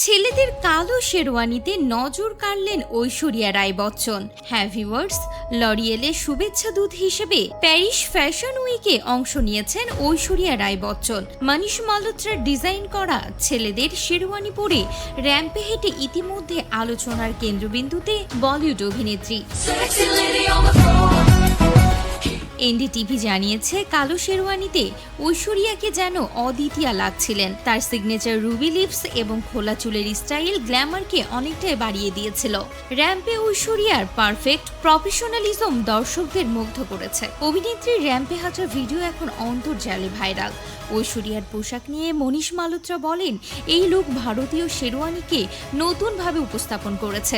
ছেলেদের কালো শেরওয়ানিতে নজর কাড়লেন ঐশ্বরিয়া রায় বচ্চন। হ্যাভিওয়ার্স লরিয়েলের শুভেচ্ছা দূত হিসেবে প্যারিস ফ্যাশন উইকে অংশ নিয়েছেন ঐশ্বরিয়া রায় বচ্চন। মানিস মালহোত্রার ডিজাইন করা ছেলেদের শেরওয়ানি পরে র্যাম্পে হেঁটে ইতিমধ্যে আলোচনার কেন্দ্রবিন্দুতে বলিউড অভিনেত্রী। এনডিটিভি জানিয়েছে, কালো শেরওয়ানিতে ঐশ্বরিয়াকে যেন অদ্বিতীয়া লাগছিলেন। তার সিগনেচার রুবি লিপস এবং খোলা চুলের স্টাইল গ্ল্যামারকে অনেকটাই বাড়িয়ে দিয়েছিল। র্যাম্পে ঐশ্বরিয়ার পারফেক্ট প্রফেশনালিজম দর্শকদের মুগ্ধ করেছে। অভিনেত্রীর র্যাম্পে হাঁটার ভিডিও এখন অন্তর্জালে ভাইরাল ঐশ্বরিয়ার পোশাক নিয়ে মনীষ মালহোত্রা বলেন, এই লুক ভারতীয় শেরওয়ানিকে নতুনভাবে উপস্থাপন করেছে।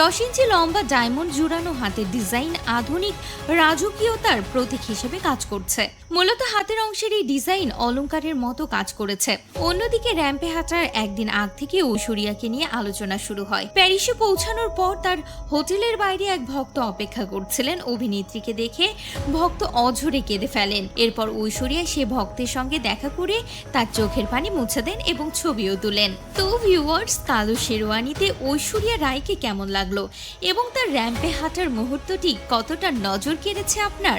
দশ ইঞ্চি লম্বা ডায়মন্ড জুড়ানো হাতের ডিজাইন আধুনিক রাজকীয়তার প্রতীক হিসেবে কাজ করছে। মূলত হাতের অংশের এই ডিজাইন অলংকারের মতো কাজ করেছে। অন্যদিকে র্যাম্পে হাঁটার একদিন আগ থেকে ঐশ্বরিয়াকে নিয়ে আলোচনা শুরু হয়। প্যারিসে পৌঁছানোর পর তার হোটেলের বাইরে এক ভক্ত অপেক্ষা করছিলেন। অভিনেত্রীকে দেখে ভক্ত অঝরে কেঁদে ফেলেন। এরপর ঐশ্বরিয়া সে ভক্তের সঙ্গে দেখা করে তার চোখের পানি মুছে দেন এবং ছবিও তুলেন। তো ভিউয়ার্স কালো শেরওয়ানিতে ঐশ্বরিয়া রায়কে কেমন লাগল এবং তার র্যাম্পে হাঁটার মুহূর্তটি কতটা নজর কেড়েছে আপনার?